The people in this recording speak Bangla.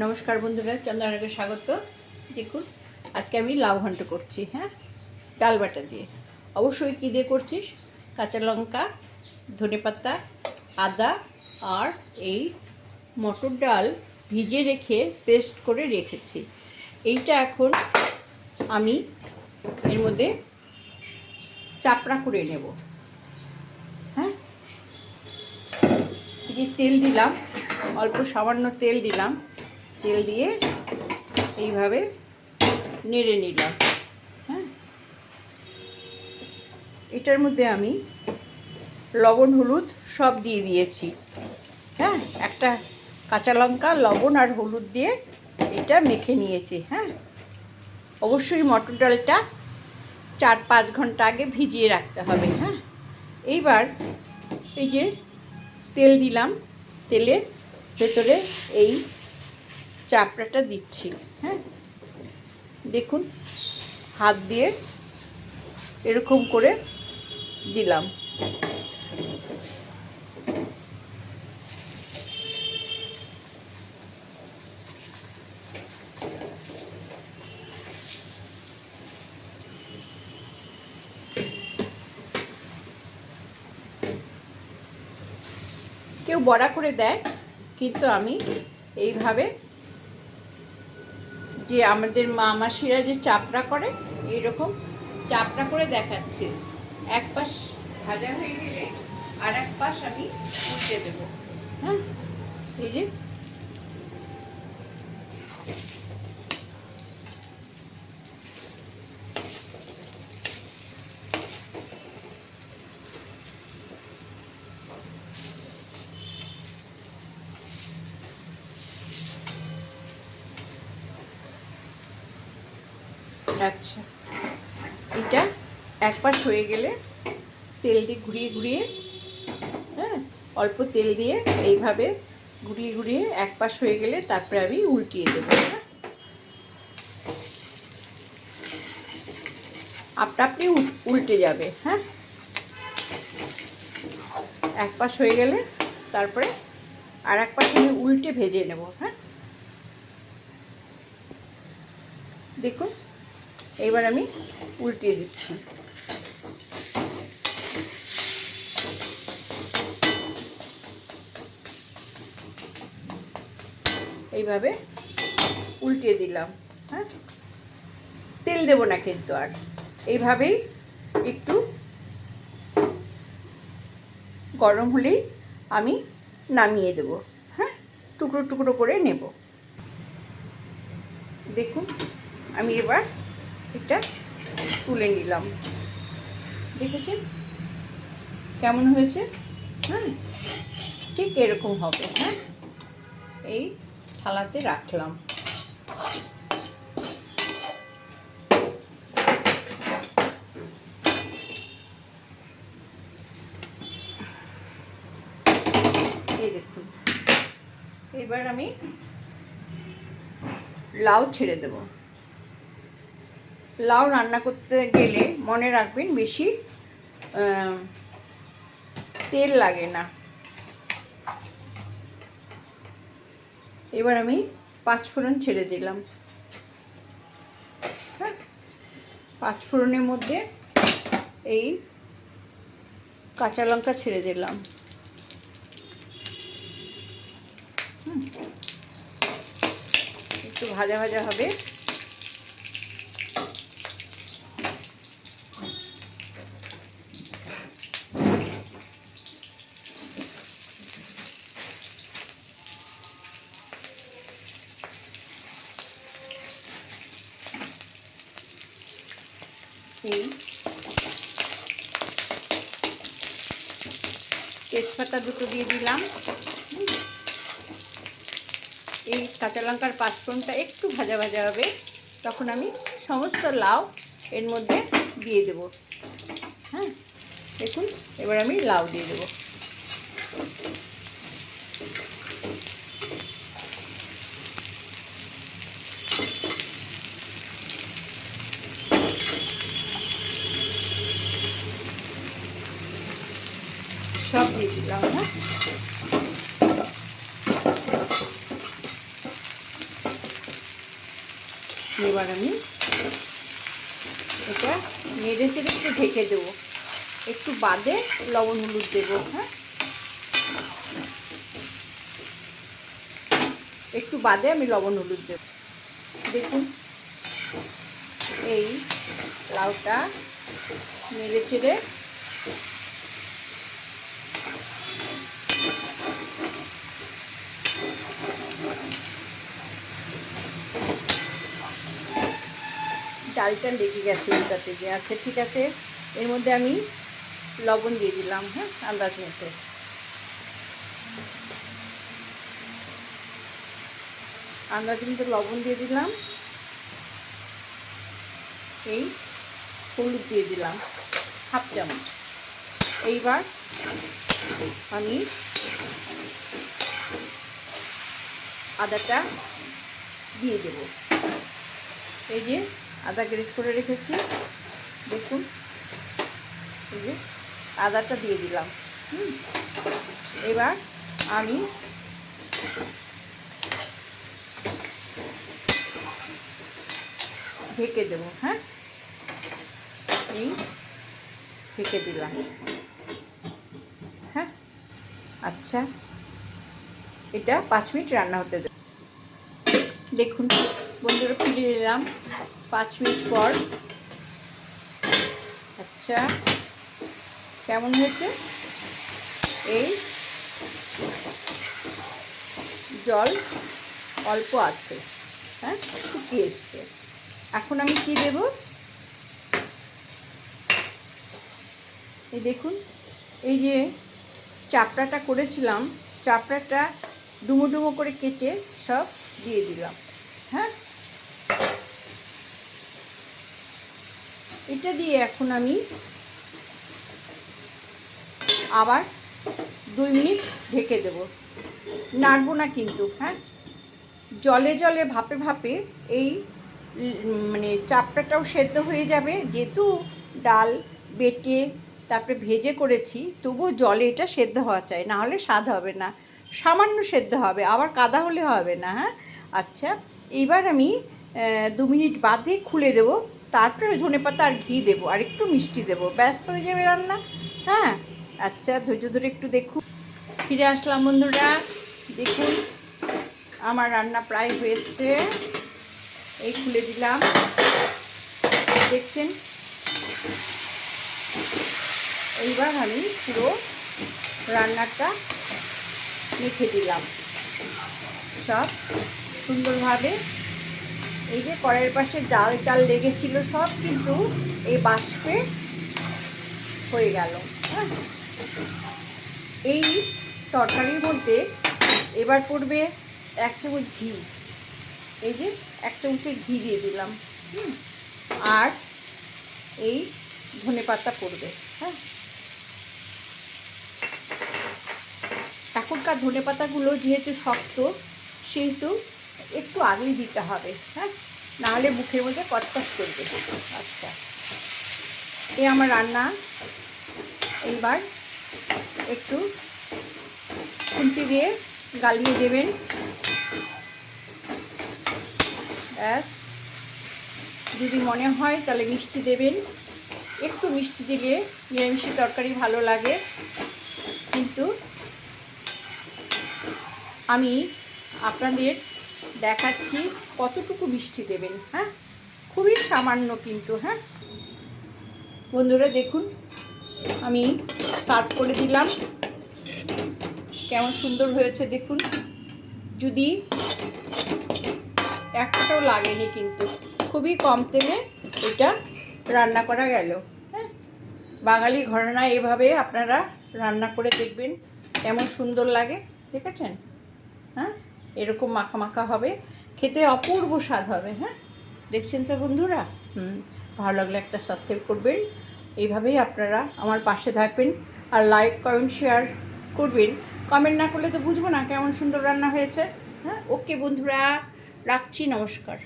নমস্কার বন্ধুরা চন্দ্রনাকে স্বাগত। দেখুন, আজকে আমি লাউ ঘন্ট করছি হ্যাঁ? ডাল বাটা দিয়ে। অবশ্যই কী দিয়ে করছিস? কাঁচা লঙ্কা ধনেপাতা আদা, আর এই মটর ডাল ভিজে রেখে পেস্ট করে রেখেছি। এইটা এখন আমি এর মধ্যে চাপড়া করে নেব হ্যাঁ? এই যে তেল দিলাম, অল্প সামান্য তেল দিলাম। তেল দিয়ে এইভাবে নেড়ে নিলাম। হ্যাঁ? এটার মধ্যে আমি লবণ, হলুদ সব দিয়ে দিয়েছি। হ্যাঁ? একটা কাঁচা লঙ্কা, লবণ আর হলুদ দিয়ে এটা মেখে নিয়েছি। হ্যাঁ? অবশ্যই মটর ডালটা চার পাঁচ ঘণ্টা আগে ভিজিয়ে রাখতে হবে। হ্যাঁ? এইবার এই যে তেল দিলাম, তেলের ভেতরে এই চাপড়াটা দিচ্ছি হ্যাঁ? দেখুন, হাত দিয়ে এরকম করে দিলাম। কেউ বড়া করে দেয়, কিন্তু আমি এইভাবে যে আমাদের মা মাসিরা যে চাপড়া করে, এইরকম চাপড়া করে দেখাচ্ছে। এক পাশ ভাজা হয়ে গেলে আর এক পাশ আমি উঠে দেবো। হ্যাঁ? এই যে আচ্ছা। এটা এক পাশ হয়ে গেলে তেল দিয়ে ঘুরিয়ে ঘুরিয়ে হ্যাঁ অল্প তেল দিয়ে এইভাবে ঘুরিয়ে ঘুরিয়ে এক পাশ হয়ে গেলে তারপরে আমি উল্টিয়ে দেবো হ্যাঁ। আপনা আপনি উল- উল্টে যাবে হ্যাঁ। এক পাশ হয়ে গেলে তারপরে আর এক পাশ আমি উল্টে ভেজে নেব হ্যাঁ। দেখুন এবার আমি উল্টিয়ে দিচ্ছি। এইভাবে উল্টিয়ে দিলাম হ্যাঁ? তেল দেবো না কিন্তু আর। এইভাবেই একটু গরম হলেই আমি নামিয়ে দেব হ্যাঁ? টুকরো টুকরো করে নেব। দেখুন, আমি এবার এটা তুলে নিলাম। দেখেছেন? কেমন হয়েছে? হ্যাঁ ঠিক এরকম হবে হ্যাঁ? এই থালাতে রাখলাম। দেখুন। এবার আমি লাউ ছেড়ে দেবো। লাউ রান্না করতে গেলে মনে রাখবেন বেশি তেল লাগে না। এবার আমি পাঁচ ফোড়ন ছেড়ে দিলাম। হ্যাঁ? পাঁচ ফোড়নের মধ্যে এই কাঁচা লঙ্কা ছেড়ে দিলাম। একটু ভাজা ভাজা হবে। তেজপাতা দুটো দিয়ে দিলাম। এই কাঁচা লঙ্কার পাঁচফোড়নটা একটু ভাজা ভাজা হবে। তখন আমি সমস্ত লাউ এর মধ্যে দিয়ে দেব। হ্যাঁ দেখুন, এবার আমি লাউ দিয়ে দেবো। সব দিয়ে দিলাম হ্যাঁ? এবার আমি এটা নেড়ে চেড়ে একটু ঢেকে দেবো। একটু বাদে লবণ হলুদ দেবো হ্যাঁ? একটু বাদে আমি লবণ হলুদ দেব। দেখুন, এই লাউটা নেড়ে চেড়ে ডালটা লেগে গেছে ওটাতে যে আচ্ছা ঠিক আছে। এর মধ্যে আমি লবণ দিয়ে দিলাম হ্যাঁ আন্দাজ মতো। আন্দাজ মতো লবণ দিয়ে দিলাম। এই হলুদ দিয়ে দিলাম, হাফ চামচ। এইবার আমি আদাটা দিয়ে দেব। এই যে আদা গ্রেট করে রেখেছি। দেখুন। এই যে আদাটা দিয়ে দিলাম। হুম। এবার আমি ঢেকে দেবো হ্যাঁ? এই ঢেকে দিলাম। হ্যাঁ? আচ্ছা। এটা পাঁচ মিনিট রান্না হতে দেব দেখুন, বন্ধুরা, ফিরে এলাম। পাঁচ মিনিট পর। আচ্ছা কেমন হয়েছে? এই জল অল্প আছে হ্যাঁ শুকিয়ে এসছে। এখন আমি কি দেব? এই দেখুন, এই যে চাপড়াটা করেছিলাম, চাপড়াটা ডুমো ডুমো করে কেটে সব দিয়ে দিলাম হ্যাঁ এটা দিয়ে এখন আমি আবার দুই মিনিট ঢেকে দেব। নাড়বো না কিন্তু হ্যাঁ? জলে জলে ভাপে ভাপে এই মানে চাপড়াটাও সেদ্ধ হয়ে যাবে। যেহেতু ডাল বেটে তারপরে ভেজে করেছি, তবুও জলে এটা সেদ্ধ হওয়া চাই, না হলে স্বাদ হবে না। সামান্য সেদ্ধ হবে, আবার কাদা হলে হবে না হ্যাঁ? আচ্ছা এইবার আমি দু মিনিট বাদে খুলে দেব। তারপরে ধনে পাতা আর ঘি দেবো, আর একটু মিষ্টি দেবো। ব্যস্ত হয়ে যাবে রান্না। হ্যাঁ? আচ্ছা ধৈর্য ধরে একটু দেখুন। ফিরে আসলাম বন্ধুরা। দেখুন, আমার রান্না প্রায় হয়েছে। এই খুলে দিলাম। দেখছেন? এইবার আমি পুরো রান্নাটা মেখে দিলাম। সব সুন্দরভাবে এই যে কড়াইয়ের পাশে ডাল, চাল লেগেছিল, সব কিন্তু এই বাষ্পে হয়ে গেল। হ্যাঁ। এই তরকারির মধ্যে এবার পড়বে এক চামচ ঘি। এই যে এক চামচের ঘি দিয়ে দিলাম। আর এই ধনে পাতা পড়বে। হ্যাঁ। এখনকার ধনে পাতাগুলো যেহেতু শক্ত, সেহেতু একটু আগেই দিতে হবে। হ্যাঁ। নাহলে মুখের মধ্যে কটকট করবে। আচ্ছা। এ আমার রান্না। এইবার একটু খুন্তি দিয়ে গালিয়ে দেবেন। ব্যাস। যদি মনে হয় তাহলে মিষ্টি দেবেন। একটু মিষ্টি দিলে নিরামিষি তরকারি ভালো লাগে। কিন্তু আমি আপনাদের দেখাচ্ছি কতটুকু মিষ্টি দেবেন হ্যাঁ? খুবই সামান্য কিন্তু হ্যাঁ? বন্ধুরা, দেখুন, আমি সার্ভ করে দিলাম। কেমন সুন্দর হয়েছে, দেখুন। যদি একটাও লাগেনি কিন্তু, খুবই কম তেলে এটা রান্না করা গেল হ্যাঁ? বাঙালি ঘরানা এভাবে আপনারা রান্না করে দেখবেন, কেমন সুন্দর লাগে, দেখেছেন? হ্যাঁ? এরকম মাখা মাখা হবে। খেতে অপূর্ব স্বাদ হবে হ্যাঁ? দেখছেন তো বন্ধুরা? হুম, ভালো লাগলে একটা সাবস্ক্রাইব করবেন। এইভাবেই আপনারা আমার পাশে থাকবেন আর লাইক কমেন্ট শেয়ার করবেন। কমেন্ট না করলে তো বুঝব না কেমন সুন্দর রান্না হয়েছে। হ্যাঁ? ওকে বন্ধুরা, রাখছি, নমস্কার।